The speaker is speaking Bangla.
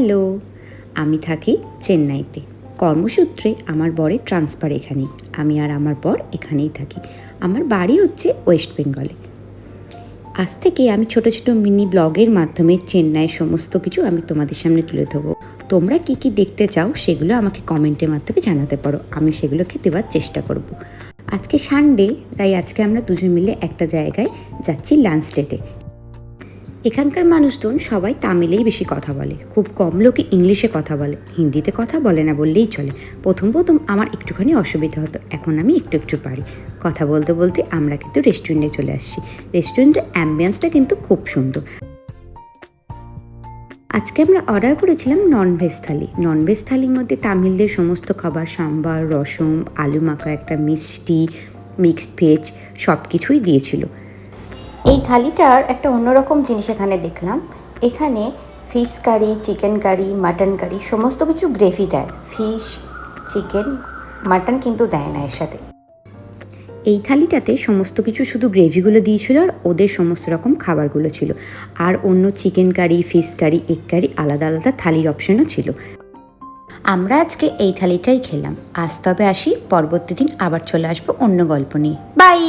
হ্যালো। আমি থাকি চেন্নাইতে। কর্মসূত্রে আমার বরের ট্রান্সফার এখানেই। আমি আর আমার বর এখানেই থাকি। আমার বাড়ি হচ্ছে ওয়েস্ট বেঙ্গলে আজ থেকে আমি ছোট ছোট মিনি ব্লগের মাধ্যমে চেন্নাইয়ের সমস্ত কিছু আমি তোমাদের সামনে তুলে ধরবো। তোমরা কি কি দেখতে চাও সেগুলো আমাকে কমেন্টের মাধ্যমে জানাতে পারো। আমি সেগুলোকে দেওয়ার চেষ্টা করব। আজকে সানডে তাই আজকে আমরা দুজন মিলে একটা জায়গায় যাচ্ছি লাঞ্চ ডেটে এখানকার মানুষজন সবাই তামিলেই বেশি কথা বলে। খুব কম লোকে ইংলিশে কথা বলে। হিন্দিতে কথা বলে না বললেই চলে। প্রথম প্রথম আমার একটুখানি অসুবিধা হতো। এখন আমি একটু একটু পারি। কথা বলতে বলতে আমরা কিন্তু রেস্টুরেন্টে চলে আসছি। রেস্টুরেন্টের অ্যাম্বিয়েন্সটা কিন্তু খুব সুন্দর। আজকে আমরা অর্ডার করেছিলাম ননভেজ থালি। ননভেজ থালির মধ্যে তামিলদের সমস্ত খাবার, সাম্বার রসম আলু মাখা, একটা মিষ্টি মিক্সড ভেজ সব কিছুই দিয়েছিল। এই থালিটার একটা অন্যরকম জিনিস এখানে দেখলাম। এখানে fish curry chicken curry mutton curry সমস্ত কিছু গ্রেভি দেয়। ফিশ চিকেন মাটন কিন্তু দেয় না এর সাথে। এই থালিটাতে সমস্ত কিছু শুধু গ্রেভিগুলো দিয়েছিল আর ওদের সমস্ত রকম খাবারগুলো ছিল। আর অন্য chicken curry fish curry egg curry আলাদা আলাদা থালির অপশনও ছিল। আমরা আজকে এই থালিটাই খেলাম। আজ তবে আসি পরবর্তী দিন আবার চলে আসব অন্য গল্প নিয়ে। বাই